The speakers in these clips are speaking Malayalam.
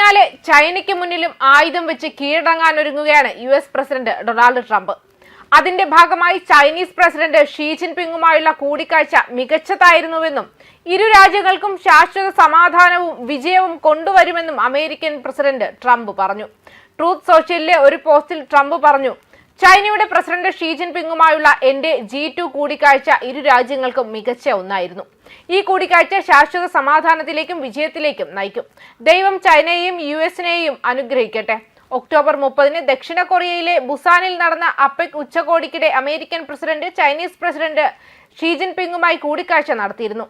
പിന്നാലെ ചൈനയ്ക്ക് മുന്നിലും ആയുധം വെച്ച് കീഴടങ്ങാൻ ഒരുങ്ങുകയാണ് U S president Donald Trump. അതിന്റെ ഭാഗമായി ചൈനീസ് പ്രസിഡന്റ് ഷീ ജിൻപിങ്ങുമായുള്ള കൂടിക്കാഴ്ച മികച്ചതായിരുന്നുവെന്നും ഇരു രാജ്യങ്ങൾക്കും ശാശ്വത സമാധാനവും വിജയവും കൊണ്ടുവരുമെന്നും അമേരിക്കൻ പ്രസിഡന്റ് ട്രംപ് പറഞ്ഞു. ട്രൂത്ത് സോഷ്യലിലെ ഒരു പോസ്റ്റിൽ ട്രംപ് പറഞ്ഞു ചൈനയുടെ പ്രസിഡന്റ് ഷീ ജിൻപിങ്ങുമായുള്ള എന്റെ ജി ടു കൂടിക്കാഴ്ച ഇരു രാജ്യങ്ങൾക്കും മികച്ച ഒന്നായിരുന്നു. ഈ കൂടിക്കാഴ്ച ശാശ്വത സമാധാനത്തിലേക്കും വിജയത്തിലേക്കും നയിക്കും. ദൈവം ചൈനയെയും യു എസിനെയും അനുഗ്രഹിക്കട്ടെ. ഒക്ടോബർ മുപ്പതിന് ദക്ഷിണ കൊറിയയിലെ ബുസാനിൽ നടന്ന APEC ഉച്ചകോടിക്കിടെ American president Chinese president Xi ജിൻപിങ്ങുമായി കൂടിക്കാഴ്ച നടത്തിയിരുന്നു.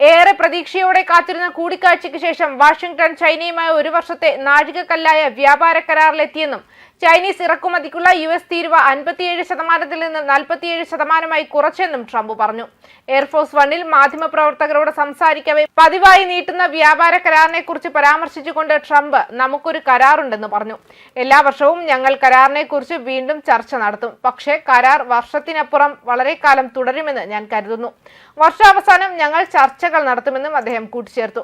ഏറെ പ്രതീക്ഷയോടെ കാത്തിരുന്ന കൂടിക്കാഴ്ചയ്ക്ക് ശേഷം വാഷിംഗ്ടൺ ചൈനയുമായി ഒരു വർഷത്തെ നാഴികക്കല്ലായ വ്യാപാര കരാറിലെത്തിയെന്നും ചൈനീസ് ഇറക്കുമതിക്കുള്ള യു എസ് തീരുവ അൻപത്തിയേഴ് ശതമാനത്തിൽ നിന്ന് നാൽപ്പത്തിയേഴ് ശതമാനമായി കുറച്ചെന്നും ട്രംപ് പറഞ്ഞു. എയർഫോഴ്സ് വണ്ണിൽ മാധ്യമപ്രവർത്തകരോട് സംസാരിക്കവേ പതിവായി നീട്ടുന്ന വ്യാപാര കരാറിനെ കുറിച്ച് പരാമർശിച്ചുകൊണ്ട് ട്രംപ് നമുക്കൊരു കരാറുണ്ടെന്ന് പറഞ്ഞു. എല്ലാ വർഷവും ഞങ്ങൾ കരാറിനെ കുറിച്ച് വീണ്ടും ചർച്ച നടത്തും. പക്ഷേ കരാർ വർഷത്തിനപ്പുറം വളരെ കാലം തുടരുമെന്ന് ഞാൻ കരുതുന്നു. വർഷാവസാനം ഞങ്ങൾ ചർച്ചകൾ നടത്തുമെന്നും അദ്ദേഹം കൂട്ടിച്ചേർത്തു.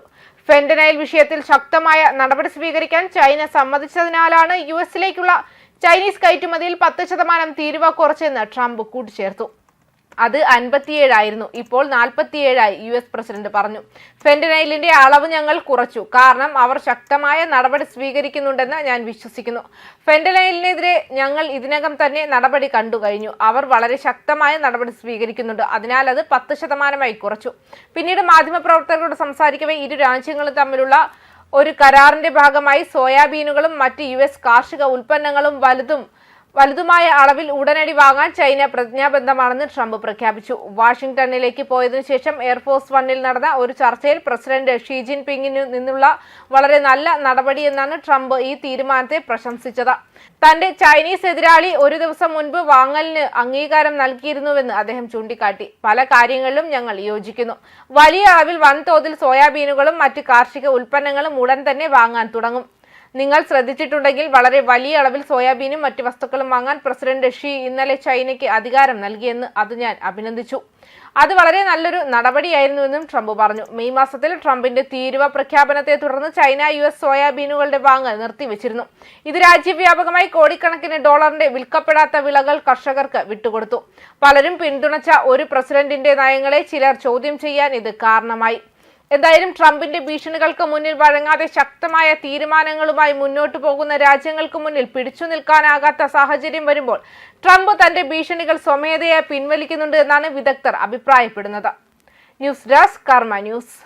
ഫെന്റനൈൽ വിഷയത്തിൽ ശക്തമായ നടപടി സ്വീകരിക്കാൻ ചൈന സമ്മതിച്ചതിനാലാണ് യു എസിലേക്കുള്ള ചൈനീസ് കയറ്റുമതിയിൽ പത്ത് ശതമാനം തീരുവ കുറച്ചെന്ന് ട്രംപ് കൂട്ടിച്ചേർത്തു. അത് അൻപത്തിയേഴായിരുന്നു. ഇപ്പോൾ നാൽപ്പത്തിയേഴായി യു എസ് പ്രസിഡന്റ് പറഞ്ഞു. ഫെന്റനൈലിന്റെ അളവ് ഞങ്ങൾ കുറച്ചു. കാരണം അവർ ശക്തമായ നടപടി സ്വീകരിക്കുന്നുണ്ടെന്ന് ഞാൻ വിശ്വസിക്കുന്നു. ഫെന്റനൈലിനെതിരെ ഞങ്ങൾ ഇതിനകം തന്നെ നടപടി കണ്ടു കഴിഞ്ഞു. അവർ വളരെ ശക്തമായ നടപടി സ്വീകരിക്കുന്നുണ്ട്. അതിനാൽ അത് പത്ത് ശതമാനമായി കുറച്ചു. പിന്നീട് മാധ്യമപ്രവർത്തകരോട് സംസാരിക്കവേ ഇരു രാജ്യങ്ങളും തമ്മിലുള്ള ഒരു കരാറിന്റെ ഭാഗമായി സോയാബീനുകളും മറ്റ് യു എസ് കാർഷിക ഉൽപ്പന്നങ്ങളും വലുതും വലുതുമായ അളവിൽ ഉടനടി വാങ്ങാൻ ചൈന പ്രതിജ്ഞാബദ്ധമാണെന്ന് ട്രംപ് പ്രഖ്യാപിച്ചു. വാഷിംഗ്ടണിലേക്ക് പോയതിനു ശേഷം എയർഫോഴ്സ് വണ്ണിൽ നടന്ന ഒരു ചർച്ചയിൽ പ്രസിഡന്റ് ഷീ ജിൻപിങ്ങിനു നിന്നുള്ള വളരെ നല്ല നടപടിയെന്നാണ് ട്രംപ് ഈ തീരുമാനത്തെ പ്രശംസിച്ചത്. തന്റെ ചൈനീസ് എതിരാളി ഒരു ദിവസം മുൻപ് വാങ്ങലിന് അംഗീകാരം നൽകിയിരുന്നുവെന്ന് അദ്ദേഹം ചൂണ്ടിക്കാട്ടി. പല കാര്യങ്ങളിലും ഞങ്ങൾ യോജിക്കുന്നു. വലിയ അളവിൽ വൻതോതിൽ സോയാബീനുകളും മറ്റ് കാർഷിക ഉൽപ്പന്നങ്ങളും ഉടൻ തന്നെ വാങ്ങാൻ തുടങ്ങും. നിങ്ങൾ ശ്രദ്ധിച്ചിട്ടുണ്ടെങ്കിൽ വളരെ വലിയ അളവിൽ സോയാബീനും മറ്റ് വസ്തുക്കളും വാങ്ങാൻ പ്രസിഡന്റ് ഷീ ഇന്നലെ ചൈനയ്ക്ക് അധികാരം നൽകിയെന്ന് അത് ഞാൻ അഭിനന്ദിച്ചു. അത് വളരെ നല്ലൊരു നടപടിയായിരുന്നുവെന്നും ട്രംപ് പറഞ്ഞു. മെയ് മാസത്തിൽ ട്രംപിന്റെ തീരുവ പ്രഖ്യാപനത്തെ തുടർന്ന് ചൈന യു എസ് സോയാബീനുകളുടെ വാങ്ങൽ നിർത്തിവെച്ചിരുന്നു. ഇത് രാജ്യവ്യാപകമായി കോടിക്കണക്കിന് ഡോളറിന്റെ വിൽക്കപ്പെടാത്ത വിളകൾ കർഷകർക്ക് വിട്ടുകൊടുത്തു. പലരും പിന്തുണച്ച ഒരു പ്രസിഡന്റിന്റെ നയങ്ങളെ ചിലർ ചോദ്യം ചെയ്യാൻ ഇത് കാരണമായി. എന്തായാലും ട്രംപിന്റെ ഭീഷണികൾക്ക് മുന്നിൽ വഴങ്ങാതെ ശക്തമായ തീരുമാനങ്ങളുമായി മുന്നോട്ടു പോകുന്ന രാജ്യങ്ങൾക്ക് മുന്നിൽ പിടിച്ചു നിൽക്കാനാകാത്ത സാഹചര്യം വരുമ്പോൾ ട്രംപ് തന്റെ ഭീഷണികൾ സ്വമേധയാ പിൻവലിക്കുന്നുണ്ട് എന്നാണ് വിദഗ്ധർ അഭിപ്രായപ്പെടുന്നത്. News desk Karma news.